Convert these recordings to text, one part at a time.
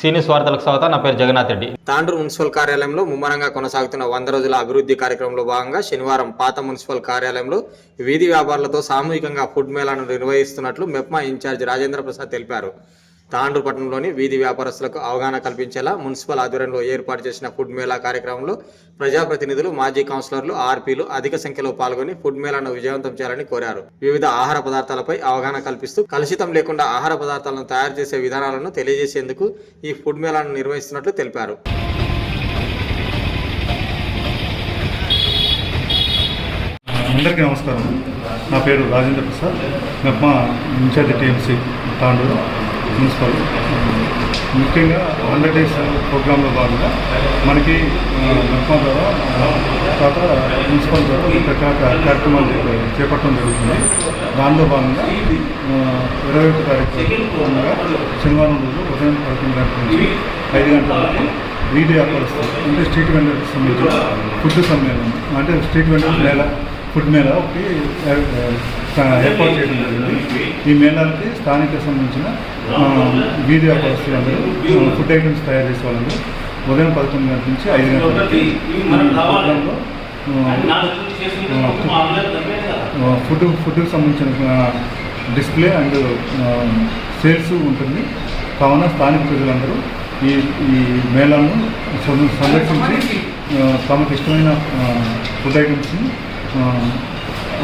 సీనియస్ వార్తలకు స్వాగతం నా పేరు జగన్నాథ్ రెడ్డి. తాండూరు మున్సిపల్ కార్యాలయంలో ముమ్మరంగా కొనసాగుతున్న వంద రోజుల అభివృద్ధి కార్యక్రమంలో భాగంగా శనివారం పాత మున్సిపల్ కార్యాలయంలో వీధి వ్యాపారులతో సామూహికంగా ఫుడ్ మేళాను నిర్వహిస్తున్నట్లు మెప్మా ఇన్ఛార్జ్ రాజేంద్ర ప్రసాద్ తెలిపారు. తాండ్రు పట్టణంలోని వీధి వ్యాపారస్తులకు అవగాహన కల్పించేలా మున్సిపల్ ఆధ్వర్యంలో ఏర్పాటు చేసిన ఫుడ్ మేళా కార్యక్రమంలో ప్రజాప్రతినిధులు మాజీ కౌన్సిలర్లు ఆర్పీలు అధిక సంఖ్యలో పాల్గొని ఫుడ్ మేళాను విజయవంతం చేయాలని కోరారు. వివిధ ఆహార పదార్థాలపై అవగాహన కల్పిస్తూ కలుషితం లేకుండా ఆహార పదార్థాలను తయారు చేసే విధానాలను తెలియజేసేందుకు ఈ ఫుడ్ మేళాను నిర్వహిస్తున్నట్లు తెలిపారు. అందరికీ నమస్కారం. నా పేరు రాజేంద్ర ప్రసాద్. మా ఇన్ఛార్జ్ టీఎంసీ తాండూరు. ప్రిన్సిపల్ ముఖ్యంగా హండ్రెడ్ డేస్ ప్రోగ్రాంలో భాగంగా మనకి ఆ, ద్వారా తర్వాత ప్రిన్సిపల్ ద్వారా రకరకాల కార్యక్రమాలు చేపట్టడం జరుగుతుంది. దానిలో భాగంగా ఇరవై ఒకటి తారీఖు శనివారం రోజు ఉదయం పదకొండు గంటల నుంచి ఐదు గంటల వరకు వీడియో వ్యాపారస్తులు అంటే స్ట్రీట్ వెండర్ సంబంధించిన ఫుడ్ సమ్మేళనం అంటే street vendor mela food mela ఒకటి ఏర్పాటు చేయడం జరిగింది. ఈ మేళాలకి స్థానిక సంబంధించిన వీధి వ్యాపారస్తులందరూ ఆ, ఫుడ్ ఐటమ్స్ తయారు చేసే వాళ్ళందరూ ఉదయం పదకొండు గంటల నుంచి ఐదు గంటల వరకు ఫుడ్ ఫుడ్కి సంబంధించిన డిస్ప్లే అండ్ సేల్స్ ఉంటుంది. కావున స్థానిక ప్రజలందరూ ఈ ఈ మేళాను సందర్శించి తమకు ఇష్టమైన ఫుడ్ ఐటమ్స్ని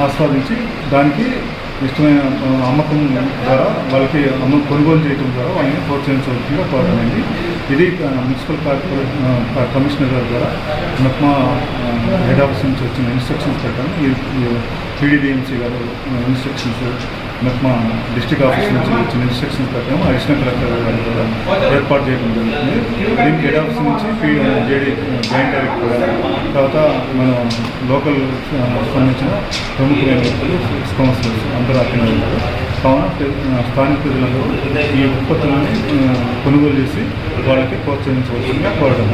ఆస్వాదించి దానికి ఇష్టమైన అమ్మకం ద్వారా వాళ్ళకి అమ్మ కొనుగోలు చేయడం ద్వారా వాళ్ళని ప్రోత్సహించవలసిందిగా కోరడమైంది ఇది మున్సిపల్ కార్పొరేషన్ కమిషనర్ గారి ద్వారా మెప్మా హెడ్ ఆఫీస్ నుంచి వచ్చిన ఇన్స్ట్రక్షన్స్ ప్రకారం ఈ టీడీడీఎంసీ గారు ఇన్స్ట్రక్షన్స్ మెప్మా డిస్ట్రిక్ట్ ఆఫీస్ నుంచి వచ్చిన ఇన్స్ట్రక్షన్స్ ప్రకారం అడిషనల్ కలెక్టర్ గారు కూడా ఏర్పాటు చేయడం జరుగుతుంది. దీనికి హెడ్ ఆఫీస్ నుంచి జేడీ జాయింట్ డైరెక్టర్ గారు తర్వాత మన లోకల్ సంబంధించిన ప్రముఖులైన వ్యక్తులు కౌన్సిలర్స్ అందరూ అక్కడ కావున స్థానిక ప్రజలందరూ ఈ ఉత్పత్తులను కొనుగోలు చేసి వాళ్ళకి ప్రోత్సహించవలసిందిగా కోరడం.